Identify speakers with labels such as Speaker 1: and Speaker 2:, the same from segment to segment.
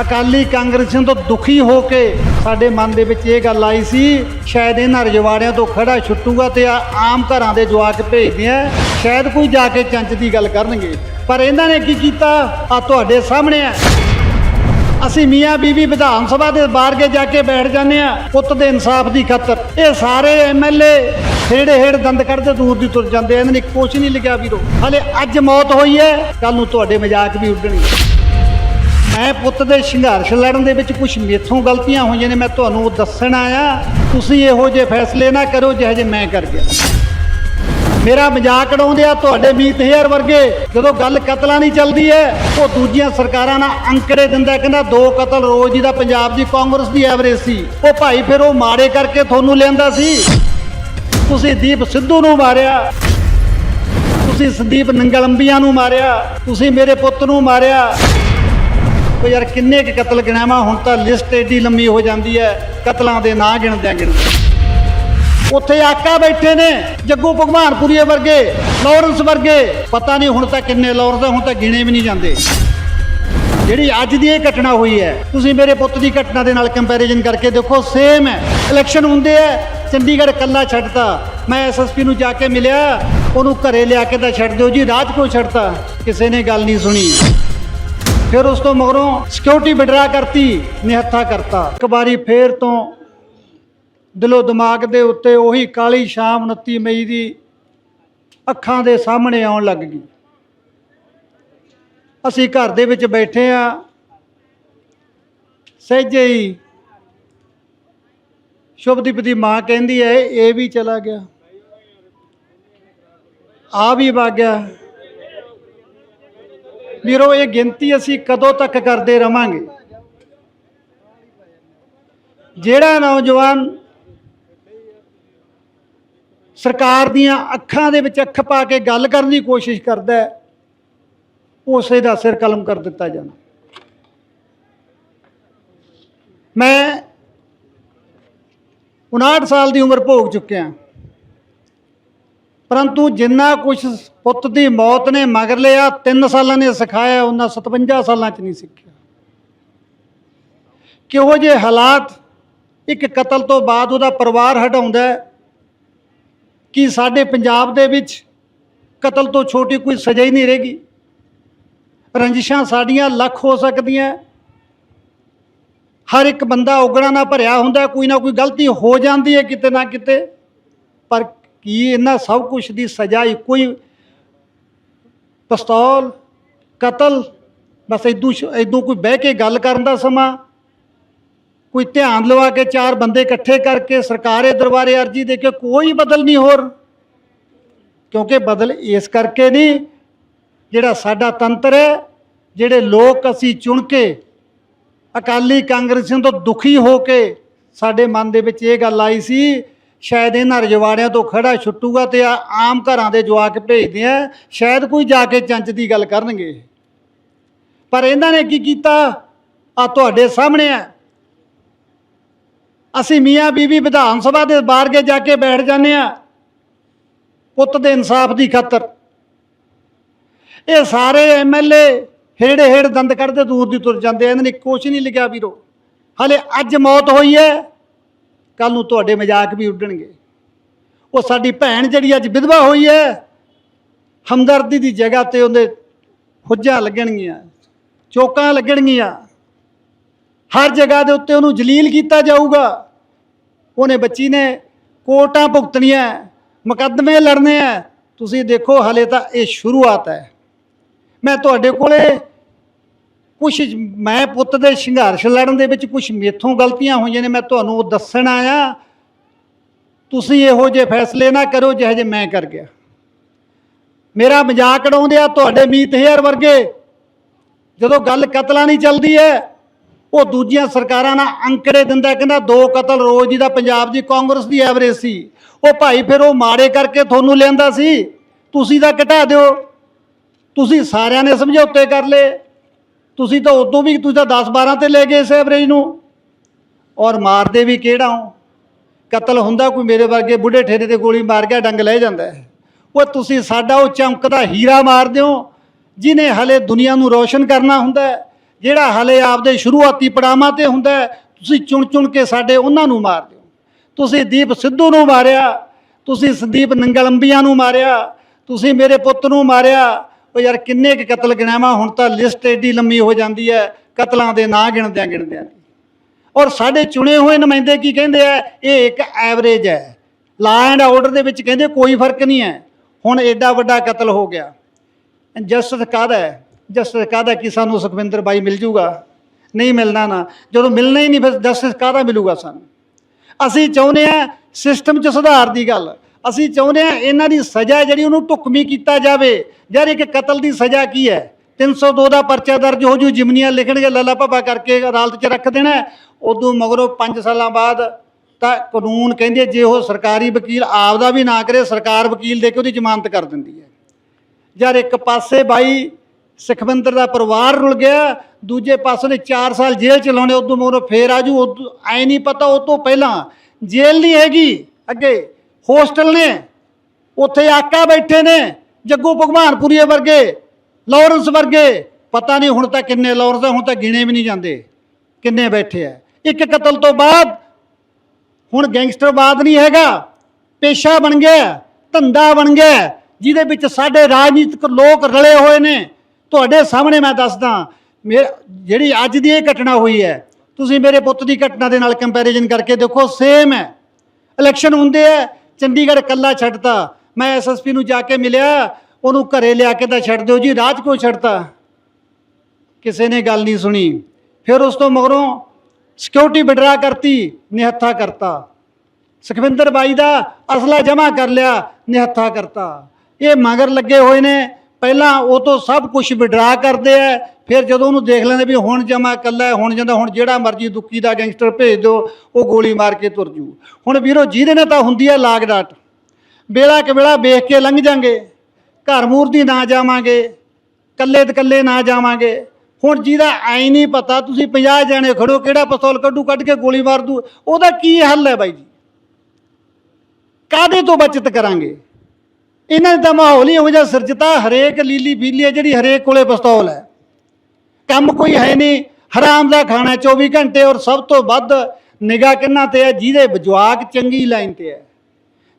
Speaker 1: ਅਕਾਲੀ ਕਾਂਗਰਸੀਆਂ ਤੋਂ ਦੁਖੀ ਹੋ ਕੇ ਸਾਡੇ ਮਨ ਦੇ ਵਿੱਚ ਇਹ ਗੱਲ ਆਈ ਸੀ, ਸ਼ਾਇਦ ਇਹਨਾਂ ਰਜਵਾੜਿਆਂ ਤੋਂ ਖੜਾ ਛੁੱਟੂਗਾ ਤੇ ਆ ਆਮ ਘਰਾਂ ਦੇ ਜਵਾਕ ਭੇਜਦੇ ਆ, ਸ਼ਾਇਦ ਕੋਈ ਜਾ ਕੇ ਚੰਚ ਦੀ ਗੱਲ ਕਰਨਗੇ। ਪਰ ਇਹਨਾਂ ਨੇ ਕੀ ਕੀਤਾ? ਆ ਤੁਹਾਡੇ ਸਾਹਮਣੇ ਆ। ਅਸੀਂ ਮੀਆਂ ਬੀਬੀ ਵਿਧਾਨ ਸਭਾ ਦੇ ਬਾਹਰ ਕੇ ਜਾ ਕੇ ਬੈਠ ਜਾਂਦੇ ਆ, ਪੁੱਤ ਦੇ ਇਨਸਾਫ ਦੀ ਖਾਤਰ। ਇਹ ਸਾਰੇ ਐਮਐਲਏ ਹੇੜੇ ਹੇੜ ਦੰਦ ਕੱਢਦੇ ਦੂਰ ਦੀ ਤੁਰ ਜਾਂਦੇ ਇਹਨਾਂ ਨੇ ਕੁਛ ਨਹੀਂ ਲਿਖਿਆ ਵੀਰੋ। ਹਲੇ ਅੱਜ ਮੌਤ ਹੋਈ ਹੈ ਕੱਲ ਨੂੰ ਤੁਹਾਡੇ ਮਜ਼ਾਕ ਵੀ ਉੱਡਣਗੇ। ਮੈਂ ਪੁੱਤ ਦੇ ਸੰਘਰਸ਼ ਲੜਨ ਦੇ ਵਿੱਚ ਕੁਝ ਮੇਥੋਂ ਗਲਤੀਆਂ ਹੋਈਆਂ ਨੇ, ਮੈਂ ਤੁਹਾਨੂੰ ਉਹ ਦੱਸਣ ਆਇਆ। ਤੁਸੀਂ ਇਹੋ ਜਿਹੇ ਫੈਸਲੇ ਨਾ ਕਰੋ ਜਿਹੋ ਜਿਹੇ ਮੈਂ ਕਰ ਗਿਆ। ਮੇਰਾ ਮਜ਼ਾਕ ਉਡਾਉਂਦੇ ਆ ਤੁਹਾਡੇ ਮੀਤ ਹੇਅਰ ਵਰਗੇ। ਜਦੋਂ ਗੱਲ ਕਤਲਾਂ ਨਹੀਂ ਚੱਲਦੀ ਹੈ, ਉਹ ਦੂਜੀਆਂ ਸਰਕਾਰਾਂ ਨਾਲ ਅੰਕੜੇ ਦਿੰਦਾ ਕਹਿੰਦਾ ਦੋ ਕਤਲ ਰੋਜ਼ ਦੀ ਦਾ ਪੰਜਾਬ ਦੀ ਕਾਂਗਰਸ ਦੀ ਐਵਰੇਜ ਸੀ। ਉਹ ਭਾਈ ਫਿਰ ਉਹ ਮਾੜੇ ਕਰਕੇ ਤੁਹਾਨੂੰ ਲਿਆਂਦਾ ਸੀ। ਤੁਸੀਂ ਦੀਪ ਸਿੱਧੂ ਨੂੰ ਮਾਰਿਆ। ਤੁਸੀਂ ਸੰਦੀਪ ਨੰਗਲੰਬੀਆਂ ਨੂੰ ਮਾਰਿਆ। ਤੁਸੀਂ ਮੇਰੇ ਪੁੱਤ ਨੂੰ ਮਾਰਿਆ। ਉਹ ਯਾਰ ਕਿੰਨੇ ਕੁ ਕਤਲ ਗਿਣਾਵਾਂ, ਹੁਣ ਤਾਂ ਲਿਸਟ ਏਡੀ ਲੰਮੀ ਹੋ ਜਾਂਦੀ ਹੈ, ਕਤਲਾਂ ਦੇ ਨਾਂ ਗਿਣਦਿਆਂ ਗਿਣਦਿਆਂ। ਉੱਥੇ ਆਕਾ ਬੈਠੇ ਨੇ, ਜੱਗੂ ਭਗਵਾਨਪੁਰੀਏ ਵਰਗੇ, ਲਾਰੈਂਸ ਵਰਗੇ। ਪਤਾ ਨਹੀਂ ਹੁਣ ਤਾਂ ਕਿੰਨੇ ਲਾਰੈਂਸ ਹੁਣ ਤਾਂ ਗਿਣੇ ਵੀ ਨਹੀਂ ਜਾਂਦੇ। ਜਿਹੜੀ ਅੱਜ ਦੀ ਇਹ ਘਟਨਾ ਹੋਈ ਹੈ, ਤੁਸੀਂ ਮੇਰੇ ਪੁੱਤ ਦੀ ਘਟਨਾ ਦੇ ਨਾਲ ਕੰਪੈਰੀਜ਼ਨ ਕਰਕੇ ਦੇਖੋ ਸੇਮ ਹੈ। ਇਲੈਕਸ਼ਨ ਹੁੰਦੇ ਆ, ਚੰਡੀਗੜ੍ਹ ਕੱਲਾ ਛੱਡਤਾ। ਮੈਂ ਐਸਐਸਪੀ ਨੂੰ ਜਾ ਕੇ ਮਿਲਿਆ, ਉਹਨੂੰ ਘਰੇ ਲਿਆ ਕੇ ਤਾਂ ਛੱਡ ਦਿਓ ਜੀ ਰਾਜ ਕੋ ਛੱਡਤਾ? ਕਿਸੇ ਨੇ ਗੱਲ ਨਹੀਂ ਸੁਣੀ। ਫਿਰ ਉਸ ਤੋਂ ਮਗਰੋਂ ਸਿਕਿਉਰਿਟੀ ਵਿਡਰਾ ਕਰਤੀ, ਨਿਹੱਥਾ ਕਰਤਾ। ਇੱਕ ਵਾਰੀ ਫੇਰ ਤੋਂ ਦਿਲੋਂ ਦਿਮਾਗ ਦੇ ਉੱਤੇ ਉਹੀ ਕਾਲੀ ਸ਼ਾਮ 29 ਮਈ ਦੀ ਅੱਖਾਂ ਦੇ ਸਾਹਮਣੇ ਆਉਣ ਲੱਗ ਗਈ। ਅਸੀਂ ਘਰ ਦੇ ਵਿੱਚ ਬੈਠੇ ਆ ਸਹਿਜੇ ਹੀ ਸ਼ੁਭਦੀਪ ਦੀ ਮਾਂ ਕਹਿੰਦੀ ਹੈ, ਇਹ ਵੀ ਚਲਾ ਗਿਆ। ਆ ਵੀ ਵਗ ਗਿਆ। ਵੀਰੋ, ਇਹ ਗਿਣਤੀ ਅਸੀਂ ਕਦੋਂ ਤੱਕ ਕਰਦੇ ਰਵਾਂਗੇ? ਜਿਹੜਾ ਨੌਜਵਾਨ ਸਰਕਾਰ ਦੀਆਂ ਅੱਖਾਂ ਦੇ ਵਿੱਚ ਅੱਖ ਪਾ ਕੇ ਗੱਲ ਕਰਨ ਦੀ ਕੋਸ਼ਿਸ਼ ਕਰਦਾ ਹੈ, ਉਸੇ ਦਾ ਸਿਰ ਕਲਮ ਕਰ ਦਿੱਤਾ ਜਾਣਾ। ਮੈਂ 59 ਸਾਲ ਦੀ ਉਮਰ ਭੋਗ ਚੁੱਕਿਆ। ਪਰੰਤੂ ਜਿੰਨਾ ਕੁਝ ਪੁੱਤ ਦੀ ਮੌਤ ਨੇ ਮਗਰ ਲਿਆ 3 ਸਾਲਾਂ ਨੇ ਸਿਖਾਇਆ, ਉਹਨਾਂ 57 ਸਾਲਾਂ ਚ ਨਹੀਂ ਸਿੱਖਿਆ। ਕਿਹੋ ਜਿਹੇ ਹਾਲਾਤ, ਇੱਕ ਕਤਲ ਤੋਂ ਬਾਅਦ ਉਹਦਾ ਪਰਿਵਾਰ ਹਟਾਉਂਦਾ ਕਿ ਸਾਡੇ ਪੰਜਾਬ ਦੇ ਵਿੱਚ ਕਤਲ ਤੋਂ ਛੋਟੀ ਕੋਈ ਸਜ਼ਾ ਹੀ ਨਹੀਂ ਰਹੇਗੀ। ਰੰਜਿਸ਼ਾਂ ਸਾਡੀਆਂ ਲੱਖ ਹੋ ਸਕਦੀਆਂ ਹਰ ਇੱਕ ਬੰਦਾ ਉਗਣਾ ਨਾ ਭਰਿਆ ਹੁੰਦਾ, ਕੋਈ ਨਾ ਕੋਈ ਗਲਤੀ ਹੋ ਜਾਂਦੀ ਹੈ ਕਿਤੇ ਨਾ ਕਿਤੇ। ਕੀ ਇਹਨਾਂ ਸਭ ਕੁਝ ਦੀ ਸਜ਼ਾ ਇੱਕੋ ਹੀ ਪਿਸਤੌਲ, ਕਤਲ, ਬਸ ਇਦੋਂ ਇਦੋਂ ਕੋਈ ਬਹਿ ਕੇ ਗੱਲ ਕਰਨ ਦਾ ਸਮਾਂ, ਕੋਈ ਧਿਆਨ ਲਵਾ ਕੇ ਚਾਰ ਬੰਦੇ ਇਕੱਠੇ ਕਰਕੇ ਸਰਕਾਰੇ ਦਰਬਾਰੇ ਅਰਜੀ ਦੇ ਕੇ ਕੋਈ ਬਦਲ ਨਹੀਂ ਹੋਰ। ਕਿਉਂਕਿ ਬਦਲ ਇਸ ਕਰਕੇ ਨਹੀਂ ਜਿਹੜਾ ਸਾਡਾ ਤੰਤਰ ਹੈ, ਜਿਹੜੇ ਲੋਕ ਅਸੀਂ ਚੁਣ ਕੇ ਅਕਾਲੀ ਕਾਂਗਰਸੀਆਂ ਤੋਂ ਦੁਖੀ ਹੋ ਕੇ ਸਾਡੇ ਮਨ ਦੇ ਵਿੱਚ ਇਹ ਗੱਲ ਆਈ ਸੀ ਸ਼ਾਇਦ ਇਹਨਾਂ ਰਜਵਾੜਿਆਂ ਤੋਂ ਖੜਾ ਛੁੱਟੂਗਾ ਤੇ ਆ ਆਮ ਘਰਾਂ ਦੇ ਜਵਾਕ ਭੇਜਦੇ ਆ, ਸ਼ਾਇਦ ਕੋਈ ਜਾ ਕੇ ਚੰਚ ਦੀ ਗੱਲ ਕਰਨਗੇ। ਪਰ ਇਹਨਾਂ ਨੇ ਕੀ ਕੀਤਾ? ਆ ਤੁਹਾਡੇ ਸਾਹਮਣੇ ਆ। ਅਸੀਂ ਮੀਆਂ ਬੀਵੀ ਵਿਧਾਨ ਸਭਾ ਦੇ ਬਾਹਰ ਕੇ ਜਾ ਕੇ ਬੈਠ ਜਾਂਦੇ ਆ। ਪੁੱਤ ਦੇ ਇਨਸਾਫ ਦੀ ਖਾਤਰ। ਇਹ ਸਾਰੇ ਐਮਐਲਏ ਹੇੜੇ ਹੇੜ ਦੰਦ ਕੱਢਦੇ ਦੂਰ ਦੀ ਤੁਰ ਜਾਂਦੇ ਆ। ਇਹਨਾਂ ਨੇ ਕੁਛ ਨਹੀਂ ਲਿਖਿਆ ਵੀਰੋ। ਹਲੇ ਅੱਜ ਮੌਤ ਹੋਈ ਹੈ। ਕੱਲ ਨੂੰ ਤੁਹਾਡੇ ਮਜ਼ਾਕ ਵੀ ਉੱਡਣਗੇ। ਉਹ ਸਾਡੀ ਭੈਣ ਜਿਹੜੀ ਅੱਜ ਵਿਧਵਾ ਹੋਈ ਹੈ, ਹਮਦਰਦੀ ਦੀ ਜਗ੍ਹਾ ਤੇ ਉਹਦੇ ਹੁੱਜਾਂ ਲੱਗਣਗੀਆਂ, ਚੋਕਾਂ ਲੱਗਣਗੀਆਂ। ਹਰ ਜਗ੍ਹਾ ਦੇ ਉੱਤੇ ਉਹਨੂੰ ਜਲੀਲ ਕੀਤਾ ਜਾਊਗਾ। ਉਹਨੇ ਬੱਚੀ ਨੇ ਕੋਟਾਂ ਭੁਗਤਣੀਆਂ, ਮੁਕੱਦਮੇ ਲੜਨੇ ਆ। ਤੁਸੀਂ ਦੇਖੋ, ਹਲੇ ਤਾਂ ਇਹ ਸ਼ੁਰੂਆਤ ਹੈ। ਮੈਂ ਤੁਹਾਡੇ ਕੋਲੇ ਕੁਝ ਮੈਂ ਪੁੱਤ ਦੇ ਸੰਘਰਸ਼ ਲੜਨ ਦੇ ਵਿੱਚ ਕੁਝ ਮੇਥੋਂ ਗਲਤੀਆਂ ਹੋਈਆਂ ਨੇ, ਮੈਂ ਤੁਹਾਨੂੰ ਉਹ ਦੱਸਣ ਆਇਆ। ਤੁਸੀਂ ਇਹੋ ਜਿਹੇ ਫੈਸਲੇ ਨਾ ਕਰੋ ਜਿਹੋ ਜਿਹੇ ਮੈਂ ਕਰ ਗਿਆ। ਮੇਰਾ ਮਜ਼ਾਕ ਉਡਾਉਂਦੇ ਆ ਤੁਹਾਡੇ ਮੀਤ ਹੇਅਰ ਵਰਗੇ। ਜਦੋਂ ਗੱਲ ਕਤਲਾਂ ਨਹੀਂ ਚੱਲਦੀ ਹੈ, ਉਹ ਦੂਜੀਆਂ ਸਰਕਾਰਾਂ ਨਾਲ ਅੰਕੜੇ ਦਿੰਦਾ, ਕਹਿੰਦਾ ਦੋ ਕਤਲ ਰੋਜ਼ ਦੀ ਦਾ ਪੰਜਾਬ ਦੀ, ਕਾਂਗਰਸ ਦੀ ਐਵਰੇਜ ਸੀ। ਉਹ ਭਾਈ ਫਿਰ ਉਹ ਮਾੜੇ ਕਰਕੇ ਤੁਹਾਨੂੰ ਲਿਆਂਦਾ ਸੀ। ਤੁਸੀਂ ਤਾਂ ਘਟਾ ਦਿਓ। ਤੁਸੀਂ ਸਾਰਿਆਂ ਨੇ ਸਮਝੌਤੇ ਕਰ ਲਏ। ਤੁਸੀਂ ਤਾਂ ਉਦੋਂ ਵੀ ਤੁਸੀਂ ਤਾਂ 10 12 ਤੇ ਲੈ ਗਏ ਇਸ ਐਵਰੇਜ ਨੂੰ। ਔਰ ਮਾਰਦੇ ਵੀ ਕਿਹੜਾ ਹੋ? ਕਤਲ ਹੁੰਦਾ ਕੋਈ ਮੇਰੇ ਵਰਗੇ ਬੁੱਢੇ ਠੇਰੇ ਤੇ ਗੋਲੀ ਮਾਰ ਗਿਆ ਡੰਗ ਲੈ ਜਾਂਦਾ ਹੈ। ਉਹ ਤੁਸੀਂ ਸਾਡਾ ਉਹ ਚਮਕਦਾ ਹੀਰਾ ਮਾਰ ਦਿਓ, ਜਿਨੇ ਹਲੇ ਦੁਨੀਆ ਨੂੰ ਰੋਸ਼ਨ ਕਰਨਾ ਹੁੰਦਾ ਜਿਹੜਾ ਹਲੇ ਆਪਦੇ ਸ਼ੁਰੂਆਤੀ ਪੜਾਵਾਂ ਤੇ ਹੁੰਦਾ ਤੁਸੀਂ ਚੁਣ ਚੁਣ ਕੇ ਸਾਡੇ ਉਹਨਾਂ ਨੂੰ ਮਾਰ ਦਿਓ। ਤੁਸੀਂ ਦੀਪ ਸਿੱਧੂ ਨੂੰ ਮਾਰਿਆ, ਤੁਸੀਂ ਸੰਦੀਪ ਨੰਗਲੰਬੀਆਂ ਨੂੰ ਮਾਰਿਆ, ਤੁਸੀਂ ਮੇਰੇ ਪੁੱਤ ਨੂੰ ਮਾਰਿਆ ਉਹ ਯਾਰ ਕਿੰਨੇ ਕੁ ਕਤਲ ਗਿਣਾਵਾਂ ਹੁਣ ਤਾਂ ਲਿਸਟ ਏਡੀ ਲੰਮੀ ਹੋ ਜਾਂਦੀ ਹੈ ਕਤਲਾਂ ਦੇ ਨਾਂ ਗਿਣਦਿਆਂ ਗਿਣਦਿਆਂ ਔਰ ਸਾਡੇ ਚੁਣੇ ਹੋਏ ਨੁਮਾਇੰਦੇ ਕੀ ਕਹਿੰਦੇ ਆ ਇਹ ਇੱਕ ਐਵਰੇਜ ਹੈ ਲਾ ਐਂਡ ਆਰਡਰ ਦੇ ਵਿੱਚ ਕਹਿੰਦੇ ਕੋਈ ਫ਼ਰਕ ਨਹੀਂ ਹੈ ਹੁਣ ਐਡਾ ਵੱਡਾ ਕਤਲ ਹੋ ਗਿਆ। ਜਸਟਿਸ ਕਾਹਦਾ ਹੈ ਜਸਟਿਸ ਕਾਹਦਾ ਕਿ ਸਾਨੂੰ ਸੁਖਵਿੰਦਰ ਬਾਈ ਮਿਲ ਜੂਗਾ? ਨਹੀਂ ਮਿਲਣਾ ਨਾ। ਜਦੋਂ ਮਿਲਣਾ ਹੀ ਨਹੀਂ, ਫਿਰ ਜਸਟਿਸ ਕਾਹਦਾ ਮਿਲੂਗਾ ਸਾਨੂੰ? ਅਸੀਂ ਚਾਹੁੰਦੇ ਆ ਸਿਸਟਮ 'ਚ ਸੁਧਾਰ ਦੀ ਗੱਲ। ਅਸੀਂ ਚਾਹੁੰਦੇ ਹਾਂ ਇਹਨਾਂ ਦੀ ਸਜ਼ਾ ਜਿਹੜੀ ਉਹਨੂੰ ਢੁਕਵੀਂ ਕੀਤਾ ਜਾਵੇ। ਯਾਰ ਇੱਕ ਕਤਲ ਦੀ ਸਜ਼ਾ ਕੀ ਹੈ? 302 ਦਾ ਪਰਚਾ ਦਰਜ ਹੋ ਜੂ, ਜਿਮਨੀਆਂ ਲਿਖਣਗੇ ਲੱਲਾ ਭੱਬਾ ਕਰਕੇ ਅਦਾਲਤ 'ਚ ਰੱਖ ਦੇਣਾ ਉਦੋਂ ਮਗਰੋਂ 5 ਸਾਲਾਂ ਬਾਅਦ ਤਾਂ ਕਾਨੂੰਨ ਕਹਿੰਦੇ ਜੇ ਉਹ ਸਰਕਾਰੀ ਵਕੀਲ ਆਪਦਾ ਵੀ ਨਾ ਕਰੇ, ਸਰਕਾਰ ਵਕੀਲ ਦੇ ਕੇ ਉਹਦੀ ਜ਼ਮਾਨਤ ਕਰ ਦਿੰਦੀ ਹੈ। ਯਾਰ ਇੱਕ ਪਾਸੇ ਬਾਈ ਸਿਖਵਿੰਦਰ ਦਾ ਪਰਿਵਾਰ ਰੁਲ ਗਿਆ, ਦੂਜੇ ਪਾਸੇ ਨੇ 4 ਸਾਲ ਜੇਲ੍ਹ ਚ ਲਾਉਣੇ, ਉਦੋਂ ਮਗਰੋਂ ਫੇਰ ਆਜੂ ਉਦੋਂ ਐ ਨਹੀਂ ਪਤਾ, ਉਹ ਤੋਂ ਪਹਿਲਾਂ ਜੇਲ੍ਹ ਨਹੀਂ ਹੈਗੀ। ਅੱਗੇ ਹੋਸਟਲ ਨੇ, ਉੱਥੇ ਆਕਾ ਬੈਠੇ ਨੇ, ਜੱਗੂ ਭਗਵਾਨਪੁਰੀਏ ਵਰਗੇ, ਲਾਰੈਂਸ ਵਰਗੇ। ਪਤਾ ਨਹੀਂ ਹੁਣ ਤਾਂ ਕਿੰਨੇ ਲਾਰੈਂਸ ਹੁਣ ਤਾਂ ਗਿਣੇ ਵੀ ਨਹੀਂ ਜਾਂਦੇ, ਕਿੰਨੇ ਬੈਠੇ ਆ। ਇੱਕ ਕਤਲ ਤੋਂ ਬਾਅਦ, ਹੁਣ ਗੈਂਗਸਟਰਵਾਦ ਨਹੀਂ ਹੈਗਾ, ਪੇਸ਼ਾ ਬਣ ਗਿਆ, ਧੰਦਾ ਬਣ ਗਿਆ, ਜਿਹਦੇ ਵਿੱਚ ਸਾਡੇ ਰਾਜਨੀਤਿਕ ਲੋਕ ਰਲੇ ਹੋਏ ਨੇ। ਤੁਹਾਡੇ ਸਾਹਮਣੇ ਮੈਂ ਦੱਸਦਾ, ਮੇ- ਜਿਹੜੀ ਅੱਜ ਦੀ ਇਹ ਘਟਨਾ ਹੋਈ ਹੈ, ਤੁਸੀਂ ਮੇਰੇ ਪੁੱਤ ਦੀ ਘਟਨਾ ਦੇ ਨਾਲ ਕੰਪੈਰੀਜ਼ਨ ਕਰਕੇ ਦੇਖੋ ਸੇਮ ਹੈ। ਇਲੈਕਸ਼ਨ ਹੁੰਦੇ ਆ ਚੰਡੀਗੜ੍ਹ ਕੱਲਾ ਛੱਡਤਾ। ਮੈਂ ਐਸਐਸਪੀ ਨੂੰ ਜਾ ਕੇ ਮਿਲਿਆ। ਉਹਨੂੰ ਘਰੇ ਲਿਆ ਕੇ ਤਾਂ ਛੱਡ ਦਿਓ ਜੀ, ਰਾਜ ਕੋ ਛੱਡਤਾ? ਕਿਸੇ ਨੇ ਗੱਲ ਨਹੀਂ ਸੁਣੀ। ਫਿਰ ਉਸ ਤੋਂ ਮਗਰੋਂ ਸਿਕਿਉਰਿਟੀ ਵਿਡਰਾ ਕਰਤੀ, ਨਿਹੱਥਾ ਕਰਤਾ। ਸੁਖਵਿੰਦਰ ਬਾਈ ਦਾ ਅਸਲਾ ਜਮ੍ਹਾਂ ਕਰ ਲਿਆ, ਨਿਹੱਥਾ ਕਰਤਾ। ਇਹ ਮਗਰ ਲੱਗੇ ਹੋਏ ਨੇ। ਪਹਿਲਾਂ ਉਹ ਤੋਂ ਸਭ ਕੁਝ ਵਿਡਰਾ ਕਰਦੇ ਆ। ਫਿਰ ਜਦੋਂ ਉਹਨੂੰ ਦੇਖ ਲੈਂਦੇ ਵੀ ਹੁਣ ਜਮਾ ਇਕੱਲਾ ਹੈ, ਹੁਣ ਜਾਂਦਾ ਹੁਣ ਜਿਹੜਾ ਮਰਜ਼ੀ ਦੁੱਕੀ ਦਾ ਗੈਂਗਸਟਰ ਭੇਜ ਦਿਓ ਉਹ ਗੋਲੀ ਮਾਰ ਕੇ ਤੁਰ ਜੂ। ਹੁਣ ਵੀਰੋ ਜਿਹਦੇ ਨਾਲ ਤਾਂ ਹੁੰਦੀ ਹੈ ਲਾਗ ਡਾਟ। ਵੇਲਾ ਕਵੇਲਾ ਵੇਖ ਕੇ ਲੰਘ ਜਾਂਗੇ ਘਰ ਮੂਰਦੀ ਨਾ ਜਾਵਾਂਗੇ ਕੱਲੇ ਤੇ ਕੱਲੇ ਨਾ ਜਾਵਾਂਗੇ। ਹੁਣ ਜਿਹਦਾ ਐ ਨਹੀਂ ਪਤਾ ਤੁਸੀਂ 50 ਜਾਣੇ ਖੜੋ ਕਿਹੜਾ ਪਿਸਤੌਲ ਕੱਢੂ ਕੱਢ ਕੇ ਗੋਲੀ ਮਾਰ ਦੂ ਉਹਦਾ ਕੀ ਹੱਲ ਹੈ ਬਾਈ ਜੀ? ਕਾਦੇ ਤੋਂ ਬਚਤ ਕਰਾਂਗੇ? ਇਹਨਾਂ ਦਾ ਮਾਹੌਲ ਹੀ ਇਹੋ ਜਿਹਾ ਸਿਰਜਤਾ ਹਰੇਕ ਲੀਲੀ ਬੀਲੀ ਹੈ ਜਿਹੜੀ ਹਰੇਕ ਕੋਲੇ ਪਿਸਤੌਲ ਹੈ। ਕੰਮ ਕੋਈ ਹੈ ਨਹੀਂ। ਹਰਾਮ ਦਾ ਖਾਣਾ 24 ਘੰਟੇ ਔਰ ਸਭ ਤੋਂ ਵੱਧ ਨਿਗਾਹ ਕਿੰਨਾ ਤੇ ਹੈ? ਜਿਹਦੇ ਜਵਾਕ ਚੰਗੀ ਲਾਈਨ ਤੇ ਹੈ।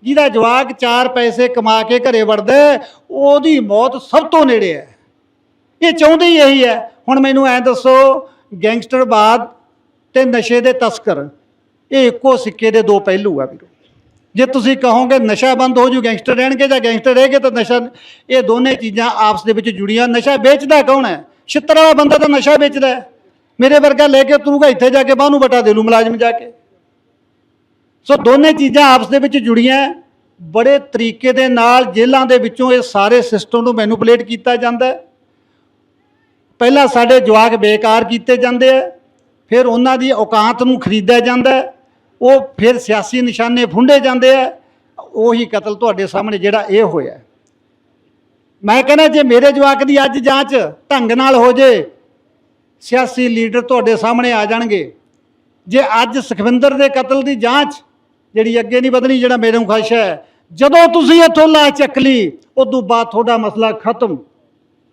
Speaker 1: ਜਿਹਦਾ ਜਵਾਕ ਚਾਰ ਪੈਸੇ ਕਮਾ ਕੇ ਘਰੇ ਵੜਦਾ ਉਹਦੀ ਮੌਤ ਸਭ ਤੋਂ ਨੇੜੇ ਹੈ। ਇਹ ਚਾਹੁੰਦੇ ਹੀ ਇਹੀ ਹੈ। ਹੁਣ ਮੈਨੂੰ ਐ ਦੱਸੋ ਗੈਂਗਸਟਰਵਾਦ ਤੇ ਨਸ਼ੇ ਦੇ ਤਸਕਰ, ਇਹ ਇੱਕੋ ਸਿੱਕੇ ਦੇ ਦੋ ਪਹਿਲੂ ਆ ਵੀਰੋ। ਜੇ ਤੁਸੀਂ ਕਹੋਗੇ ਨਸ਼ਾ ਬੰਦ ਹੋ ਜੂ ਗੈਂਗਸਟਰ ਰਹਿਣਗੇ ਜਾਂ ਗੈਂਗਸਟਰ ਰਹੇਗੇ ਤਾਂ ਨਸ਼ਾ, ਇਹ ਦੋਨੇ ਚੀਜ਼ਾਂ ਆਪਸ ਦੇ ਵਿੱਚ ਜੁੜੀਆਂ। ਨਸ਼ਾ ਵੇਚਦਾ ਕੌਣ ਹੈ? ਛਿੱਤਰ ਵਾਲਾ ਬੰਦਾ ਤਾਂ ਨਸ਼ਾ ਵੇਚਦਾ ਹੈ। ਮੇਰੇ ਵਰਗਾ ਲੈ ਕੇ ਤੁਰੂਗਾ, ਇੱਥੇ ਜਾ ਕੇ ਬਾਹਨੂੰ ਬਟਾ ਦੇ ਲੂ ਮੁਲਾਜ਼ਮ ਜਾ ਕੇ। ਸੋ ਦੋਨੇ ਚੀਜ਼ਾਂ ਆਪਸ ਦੇ ਵਿੱਚ ਜੁੜੀਆਂ ਬੜੇ ਤਰੀਕੇ ਦੇ ਨਾਲ ਜੇਲ੍ਹਾਂ ਦੇ ਵਿੱਚੋਂ ਇਹ ਸਾਰੇ ਸਿਸਟਮ ਨੂੰ ਮੈਨੂਪੂਲੇਟ ਕੀਤਾ ਜਾਂਦਾ ਹੈ। ਪਹਿਲਾਂ ਸਾਡੇ ਜਵਾਕ ਬੇਕਾਰ ਕੀਤੇ ਜਾਂਦੇ ਆ ਫਿਰ ਉਹਨਾਂ ਦੀ ਔਕਾਤ ਨੂੰ ਖਰੀਦਿਆ ਜਾਂਦਾ ਉਹ ਫਿਰ ਸਿਆਸੀ ਨਿਸ਼ਾਨੇ ਫੁੰਡੇ ਜਾਂਦੇ ਆ ਉਹੀ ਕਤਲ ਤੁਹਾਡੇ ਸਾਹਮਣੇ ਜਿਹੜਾ ਇਹ ਹੋਇਆ ਮੈਂ ਕਹਿੰਦਾ ਜੇ ਮੇਰੇ ਜਵਾਕ ਦੀ ਅੱਜ ਜਾਂਚ ਢੰਗ ਨਾਲ ਹੋ ਜੇ, ਸਿਆਸੀ ਲੀਡਰ ਤੁਹਾਡੇ ਸਾਹਮਣੇ ਆ ਜਾਣਗੇ। ਜੇ ਅੱਜ ਸੁਖਵਿੰਦਰ ਦੇ ਕਤਲ ਦੀ ਜਾਂਚ ਜਿਹੜੀ ਅੱਗੇ ਨਹੀਂ ਵਧਣੀ, ਜਿਹੜਾ ਮੇਰੇ ਨੂੰ ਖੁਸ਼ ਹੈ, ਜਦੋਂ ਤੁਸੀਂ ਇੱਥੋਂ ਲਾ ਚੱਕ ਲਈ, ਉਦੋਂ ਬਾਅਦ ਤੁਹਾਡਾ ਮਸਲਾ ਖਤਮ।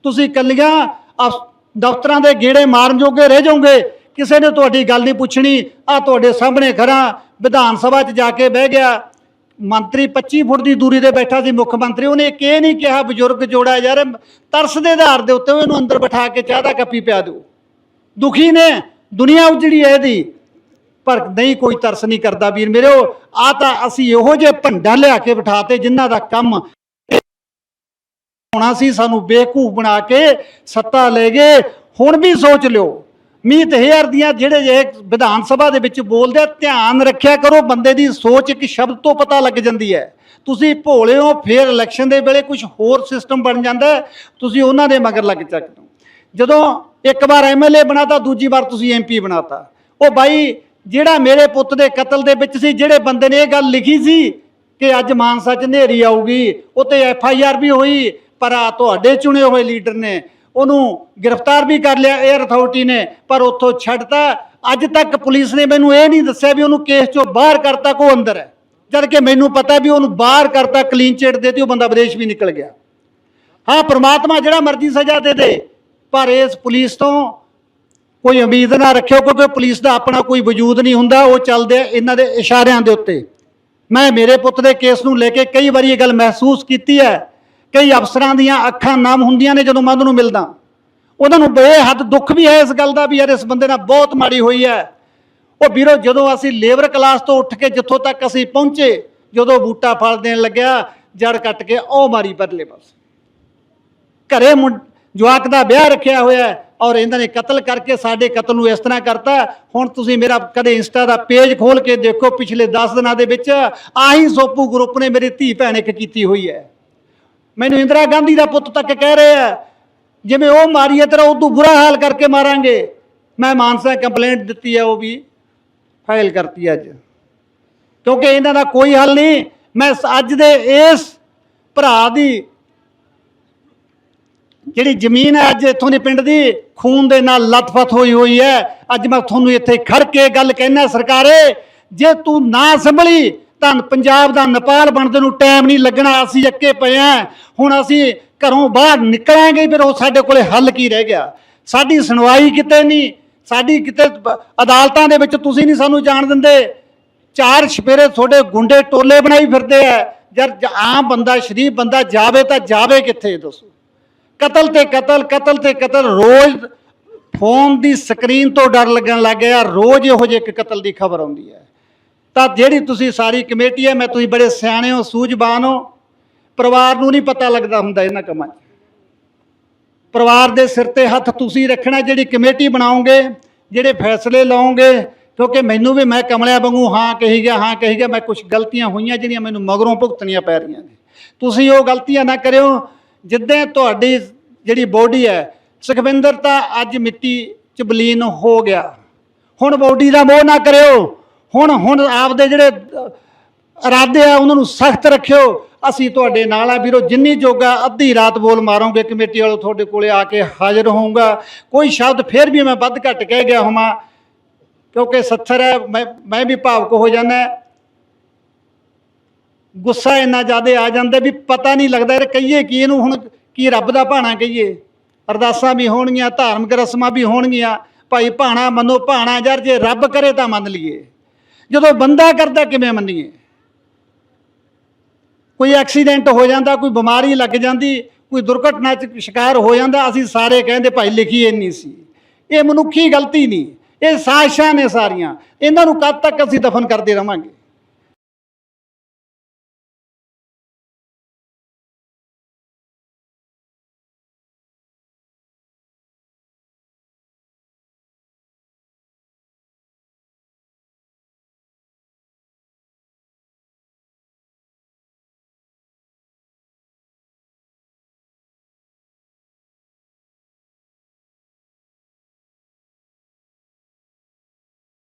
Speaker 1: ਤੁਸੀਂ ਕੱਲੀਆਂ ਅਫ- ਦਫ਼ਤਰਾਂ ਦੇ ਗੇੜੇ ਮਾਰਨ ਜੋਗੇ ਰਹਿ ਜਾਓਗੇ। ਕਿਸੇ ਨੇ ਤੁਹਾਡੀ ਗੱਲ ਨਹੀਂ ਪੁੱਛਣੀ ਆ ਤੁਹਾਡੇ ਸਾਹਮਣੇ ਖੜਾ ਵਿਧਾਨ ਸਭਾ 'ਚ ਜਾ ਕੇ ਬਹਿ ਗਿਆ। ਮੰਤਰੀ 25 ਫੁੱਟ ਦੀ ਦੂਰੀ ਤੇ ਬੈਠਾ ਸੀ ਮੁੱਖ ਮੰਤਰੀ, ਉਹਨੇ ਇੱਕ ਇਹ ਨਹੀਂ ਕਿਹਾ, ਬਜ਼ੁਰਗ ਜੋੜਾ ਯਾਰ, ਤਰਸ ਦੇ ਆਧਾਰ ਦੇ ਉੱਤੇ ਉਹਨੂੰ ਅੰਦਰ ਬਿਠਾ ਕੇ ਚਾਹ ਦਾ ਕੱਪੀ ਪਿਆ ਦਿਓ। ਦੁਖੀ ਨੇ, ਦੁਨੀਆ ਉਜੜੀ ਹੈ ਇਹਦੀ, ਪਰ ਨਹੀਂ ਕੋਈ ਤਰਸ ਨਹੀਂ ਕਰਦਾ ਵੀਰ ਮੇਰੇ ਆ ਤਾਂ ਅਸੀਂ ਇਹੋ ਜਿਹੇ ਭੰਡਾ ਲਿਆ ਕੇ ਬਿਠਾਤੇ ਜਿਨ੍ਹਾਂ ਦਾ ਕੰਮ ਹੋਣਾ ਸੀ, ਸਾਨੂੰ ਬੇਵਕੂਫ ਬਣਾ ਕੇ ਸੱਤਾ ਲੈ ਗਏ, ਹੁਣ ਵੀ ਸੋਚ ਲਿਓ। ਮੀਤ ਹੇਅਰ ਦੀਆਂ ਜਿਹੜੇ ਜੇ ਵਿਧਾਨ ਸਭਾ ਦੇ ਵਿੱਚ ਬੋਲਦੇ ਆ, ਧਿਆਨ ਰੱਖਿਆ ਕਰੋ, ਬੰਦੇ ਦੀ ਸੋਚ ਇੱਕ ਸ਼ਬਦ ਤੋਂ ਪਤਾ ਲੱਗ ਜਾਂਦੀ ਹੈ। ਤੁਸੀਂ ਭੋਲੇ ਹੋ, ਫਿਰ ਇਲੈਕਸ਼ਨ ਦੇ ਵੇਲੇ ਕੁਝ ਹੋਰ ਸਿਸਟਮ ਬਣ ਜਾਂਦਾ ਤੁਸੀਂ ਉਹਨਾਂ ਦੇ ਮਗਰ ਲੱਗ ਚੱਕਦੇ ਹੋ ਜਦੋਂ ਇੱਕ ਵਾਰ ਐਮਐਲਏ ਬਣਾਤਾ, ਦੂਜੀ ਵਾਰ ਤੁਸੀਂ ਐਮਪੀ ਬਣਾਤਾ। ਉਹ ਬਾਈ, ਜਿਹੜਾ ਮੇਰੇ ਪੁੱਤ ਦੇ ਕਤਲ ਦੇ ਵਿੱਚ ਸੀ, ਜਿਹੜੇ ਬੰਦੇ ਨੇ ਇਹ ਗੱਲ ਲਿਖੀ ਸੀ ਕਿ ਅੱਜ ਮਾਨਸਾ ਚ ਹਨੇਰੀ ਆਊਗੀ ਉੱਤੇ ਐਫ ਆਈ ਆਰ ਵੀ ਹੋਈ, ਪਰ ਆ ਤੁਹਾਡੇ ਚੁਣੇ ਹੋਏ ਲੀਡਰ ਨੇ ਉਹਨੂੰ ਗ੍ਰਿਫਤਾਰ ਵੀ ਕਰ ਲਿਆ 에ਅਰ ਅਥਾਰਟੀ ਨੇ, ਪਰ ਉੱਥੋਂ ਛੱਡਤਾ। ਅੱਜ ਤੱਕ ਪੁਲਿਸ ਨੇ ਮੈਨੂੰ ਇਹ ਨਹੀਂ ਦੱਸਿਆ ਵੀ ਉਹਨੂੰ ਕੇਸ ਚੋਂ ਬਾਹਰ ਕਰਤਾ ਕੋ ਅੰਦਰ ਹੈ। ਜਦ ਕਿ ਮੈਨੂੰ ਪਤਾ ਵੀ ਉਹਨੂੰ ਬਾਹਰ ਕਰਤਾ ਕਲੀਨ ਚਿੱਟ ਦੇਤੀ ਉਹ ਬੰਦਾ ਵਿਦੇਸ਼ ਵੀ ਨਿਕਲ ਗਿਆ। ਹਾਂ, ਪ੍ਰਮਾਤਮਾ ਜਿਹੜਾ ਮਰਜ਼ੀ ਸਜ਼ਾ ਦੇ ਦੇ, ਪਰ ਇਸ ਪੁਲਿਸ ਤੋਂ ਕੋਈ ਉਮੀਦ ਨਾ ਰੱਖਿਓ, ਕਿਉਂਕਿ ਪੁਲਿਸ ਦਾ ਆਪਣਾ ਕੋਈ ਵਜੂਦ ਨਹੀਂ ਹੁੰਦਾ, ਉਹ ਚੱਲਦੇ ਇਹਨਾਂ ਦੇ ਇਸ਼ਾਰਿਆਂ ਦੇ ਉੱਤੇ। ਮੈਂ ਮੇਰੇ ਪੁੱਤ ਦੇ ਕੇਸ ਨੂੰ ਲੈ ਕੇ ਕਈ ਵਾਰੀ ਇਹ ਗੱਲ ਮਹਿਸੂਸ ਕੀਤੀ ਹੈ। ਕਈ ਅਫਸਰਾਂ ਦੀਆਂ ਅੱਖਾਂ ਨਮ ਹੁੰਦੀਆਂ ਨੇ ਜਦੋਂ ਮੈਂ ਉਹਨਾਂ ਨੂੰ ਮਿਲਦਾ। ਉਹਨਾਂ ਨੂੰ ਬੇਹੱਦ ਦੁੱਖ ਵੀ ਹੈ ਇਸ ਗੱਲ ਦਾ ਵੀ ਯਾਰ ਇਸ ਬੰਦੇ ਨਾਲ ਬਹੁਤ ਮਾੜੀ ਹੋਈ ਹੈ। ਉਹ ਵੀਰੋ, ਜਦੋਂ ਅਸੀਂ ਲੇਬਰ ਕਲਾਸ ਤੋਂ ਉੱਠ ਕੇ ਜਿੱਥੋਂ ਤੱਕ ਅਸੀਂ ਪਹੁੰਚੇ, ਜਦੋਂ ਬੂਟਾ ਫਲ ਦੇਣ ਲੱਗਿਆ, ਜੜ ਕੱਟ ਕੇ ਉਹ ਮਾਰੀ ਪਰਲੇ ਪਾਸੇ ਘਰੇ ਮੁੰ- ਜਵਾਕ ਦਾ ਵਿਆਹ ਰੱਖਿਆ ਹੋਇਆ ਔਰ ਇਹਨਾਂ ਨੇ ਕਤਲ ਕਰਕੇ ਸਾਡੇ ਕਤਲ ਨੂੰ ਇਸ ਤਰ੍ਹਾਂ ਕਰਤਾ ਹੁਣ ਤੁਸੀਂ ਮੇਰਾ ਕਦੇ ਇੰਸਟਾ ਦਾ ਪੇਜ ਖੋਲ ਕੇ ਦੇਖੋ, ਪਿਛਲੇ 10 ਦਿਨਾਂ ਦੇ ਵਿੱਚ ਆਹੀ ਸੋਪੂ ਗਰੁੱਪ ਨੇ ਮੇਰੀ ਧੀ ਭੈਣ ਇੱਕ ਕੀਤੀ ਹੋਈ ਹੈ। ਮੈਨੂੰ ਇੰਦਰਾ ਗਾਂਧੀ ਦਾ ਪੁੱਤ ਤੱਕ ਕਹਿ ਰਿਹਾ ਜਿਵੇਂ ਉਹ ਮਾਰੀਏ ਹੈ ਤੇਰਾ ਉਦੋਂ ਬੁਰਾ ਹਾਲ ਕਰਕੇ ਮਾਰਾਂਗੇ। ਮੈਂ ਮਾਨਸਾ ਕੰਪਲੇਂਟ ਦਿੱਤੀ ਹੈ ਉਹ ਵੀ, ਫਾਈਲ ਕਰਤੀ ਅੱਜ। ਕਿਉਂਕਿ ਇਹਨਾਂ ਦਾ ਕੋਈ ਹੱਲ ਨਹੀਂ। ਮੈਂ ਅੱਜ ਦੇ ਇਸ ਭਰਾ ਦੀ ਜਿਹੜੀ ਜ਼ਮੀਨ ਹੈ, ਅੱਜ ਇੱਥੋਂ ਦੇ ਪਿੰਡ ਦੀ, ਖੂਨ ਦੇ ਨਾਲ ਲੱਥਪੱਥ ਹੋਈ ਹੋਈ ਹੈ। ਅੱਜ ਮੈਂ ਤੁਹਾਨੂੰ ਇੱਥੇ ਖੜ ਕੇ ਗੱਲ ਕਹਿਣਾ ਸਰਕਾਰੇ, ਜੇ ਤੂੰ ਨਾ ਸੰਭਲੀ ਤਾਂ ਪੰਜਾਬ ਦਾ ਨੇਪਾਲ ਬਣਦੇ ਨੂੰ ਟਾਈਮ ਨਹੀਂ ਲੱਗਣਾ, ਅਸੀਂ ਅੱਕੇ ਪਏ ਆ। ਹੁਣ ਅਸੀਂ ਘਰੋਂ ਬਾਹਰ ਨਿਕਲਾਂਗੇ, ਫਿਰ ਉਹ ਸਾਡੇ ਕੋਲੇ ਹੱਲ ਕੀ ਰਹਿ ਗਿਆ? ਸਾਡੀ ਸੁਣਵਾਈ ਕਿਤੇ ਨਹੀਂ, ਸਾਡੀ ਕਿਤੇ ਅਦਾਲਤਾਂ ਦੇ ਵਿੱਚ ਤੁਸੀਂ ਨਹੀਂ ਸਾਨੂੰ ਜਾਣ ਦਿੰਦੇ। ਚਾਰ ਛਪੇਰੇ ਤੁਹਾਡੇ ਗੁੰਡੇ ਟੋਲੇ ਬਣਾਈ ਫਿਰਦੇ ਆ। ਜਦ ਆਮ ਬੰਦਾ, ਸ਼ਰੀਫ ਬੰਦਾ ਜਾਵੇ ਤਾਂ ਜਾਵੇ ਕਿੱਥੇ, ਦੱਸੋ? ਕਤਲ ਤੇ ਕਤਲ ਕਤਲ ਤੇ ਕਤਲ, ਰੋਜ਼ ਫੋਨ ਦੀ ਸਕਰੀਨ ਤੋਂ ਡਰ ਲੱਗਣ ਲੱਗ ਗਿਆ। ਰੋਜ਼ ਇਹੋ ਜਿਹੇ ਇੱਕ ਕਤਲ ਦੀ ਖਬਰ ਆਉਂਦੀ ਹੈ। ਤਾਂ ਜਿਹੜੀ ਤੁਸੀਂ ਸਾਰੀ ਕਮੇਟੀ ਹੈ, ਮੈਂ ਤੁਸੀਂ ਬੜੇ ਸਿਆਣੇ ਹੋ, ਸੂਝਵਾਨ ਹੋ, ਪਰਿਵਾਰ ਨੂੰ ਨਹੀਂ ਪਤਾ ਲੱਗਦਾ ਹੁੰਦਾ ਇਹਨਾਂ ਕੰਮਾਂ 'ਚ। ਪਰਿਵਾਰ ਦੇ ਸਿਰ ਤੇ ਹੱਥ ਤੁਸੀਂ ਰੱਖਣਾ, ਜਿਹੜੀ ਕਮੇਟੀ ਬਣਾਓਗੇ, ਜਿਹੜੇ ਫੈਸਲੇ ਲਾਓਗੇ, ਕਿਉਂਕਿ ਮੈਨੂੰ ਵੀ ਮੈਂ ਕਮਲਿਆ ਵਾਂਗੂ ਹਾਂ, ਕਹੀ ਗਿਆ, ਹਾਂ, ਕਹੀ ਗਿਆ, ਮੈਂ ਕੁਝ ਗਲਤੀਆਂ ਹੋਈਆਂ ਜਿਹੜੀਆਂ ਮੈਨੂੰ ਮਗਰੋਂ ਭੁਗਤਣੀਆਂ ਪੈ ਰਹੀਆਂ ਨੇ। ਤੁਸੀਂ ਉਹ ਗਲਤੀਆਂ ਨਾ ਕਰਿਓ, ਜਿੱਦਾਂ ਤੁਹਾਡੀ ਜਿਹੜੀ ਬੋਡੀ ਹੈ, ਸੁਖਵਿੰਦਰ ਤਾਂ ਅੱਜ ਮਿੱਟੀ ਚ ਬਲੀਨ ਹੋ ਗਿਆ। ਹੁਣ ਬੋਡੀ ਦਾ ਮੋਹ ਨਾ ਕਰਿਓ। ਹੁਣ ਹੁਣ ਆਪਦੇ ਜਿਹੜੇ ਅ, ਇਰਾਦੇ ਆ ਉਹਨਾਂ ਨੂੰ ਸਖਤ ਰੱਖਿਓ। ਅਸੀਂ ਤੁਹਾਡੇ ਨਾਲ ਆ ਵੀਰੋ ਜਿੰਨੀ ਜੋਗਾ ਅੱਧੀ ਰਾਤ ਬੋਲ ਮਾਰੋਗੇ ਕਮੇਟੀ ਵਾਲੋ ਤੁਹਾਡੇ ਕੋਲੇ ਆ ਕੇ ਹਾਜ਼ਰ ਹੋਊਗਾ। ਕੋਈ ਸ਼ਬਦ ਫੇਰ ਵੀ ਮੈਂ ਵੱਧ ਘੱਟ ਕਹਿ ਗਿਆ ਹੋਵਾਂ ਕਿਉਂਕਿ ਸੱਥਰ ਹੈ ਮੈਂ ਮੈਂ ਵੀ ਭਾਵਕ ਹੋ ਜਾਂਦਾ ਗੁੱਸਾ ਇੰਨਾ ਜ਼ਿਆਦਾ ਆ ਜਾਂਦਾ ਵੀ ਪਤਾ ਨਹੀਂ ਲੱਗਦਾ ਯਾਰ ਕਹੀਏ ਕੀ ਇਹਨੂੰ ਹੁਣ ਕੀ ਰੱਬ ਦਾ ਭਾਣਾ ਕਹੀਏ। ਅਰਦਾਸਾਂ ਵੀ ਹੋਣਗੀਆਂ ਧਾਰਮਿਕ ਰਸਮਾਂ ਵੀ ਹੋਣਗੀਆਂ। ਭਾਈ ਭਾਣਾ ਮੰਨੋ ਭਾਣਾ ਯਾਰ ਜੇ ਰੱਬ ਕਰੇ ਤਾਂ ਮੰਨ ਲਈਏ। ਜਦੋਂ ਬੰਦਾ ਕਰਦਾ, ਕਿਵੇਂ ਮੰਨੀਏ? ਕੋਈ ਐਕਸੀਡੈਂਟ ਹੋ ਜਾਂਦਾ, ਕੋਈ ਬਿਮਾਰੀ ਲੱਗ ਜਾਂਦੀ, ਕੋਈ ਦੁਰਘਟਨਾ 'ਚ ਸ਼ਿਕਾਰ ਹੋ ਜਾਂਦਾ, ਅਸੀਂ ਸਾਰੇ ਕਹਿੰਦੇ, ਭਾਈ, ਲਿਖੀ ਇੰਨੀ ਸੀ। ਇਹ ਮਨੁੱਖੀ ਗਲਤੀ ਨਹੀਂ। ਇਹ ਸਾਜ਼ਿਸ਼ਾਂ ਨੇ ਸਾਰੀਆਂ। ਇਹਨਾਂ ਨੂੰ ਕਦ ਤੱਕ ਅਸੀਂ ਦਫਨ ਕਰਦੇ ਰਵਾਂਗੇ?